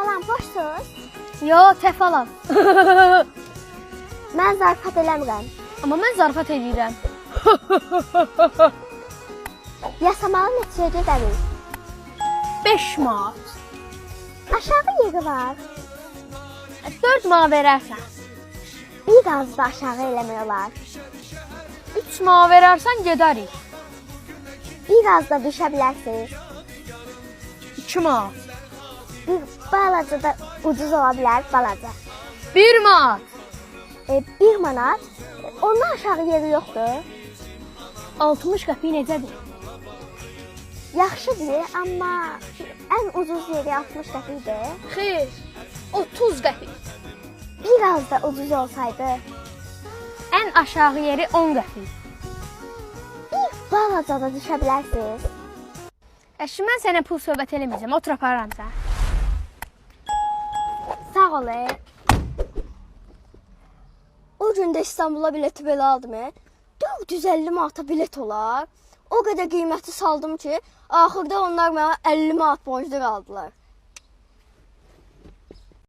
edirəm, boşsuz. Yo, tef alam. Mən zarafat eləmirəm. Amma mən zarafat edirəm. Yasamalı neçəyə gedərik? 5 manat. Aşağı yeri var. 4 manat verərsən. Bir qazı da aşağı eləmək olar. 3 manat verərsən gedərik. Bir qazda düşə bilərsiniz. 2 manat. Bir balaca da ucuz ola bilər, balaca. 1 manat. E, bir manat. Ondan aşağı yeri yoxdur. 60 qəpik necədir? Yaxşıdır, amma ən ucuz yeri 60 qəpikdir. Xeyr. 30 qəpik. Bir az da ucuz olsaydı, Ən aşağı yeri 10 qəpik. bir balaca da düşə bilərsiniz. Əşi mən sənə pul söhbət eləməyəcəm. Otur aparıram səni. Sağ ol. e. O gün də İstanbula bileti belə aldım. e. 450 manata bilet olar. O qədər qiyməti saldım ki, axırda onlar mənə 50 manat borclu qaldılar.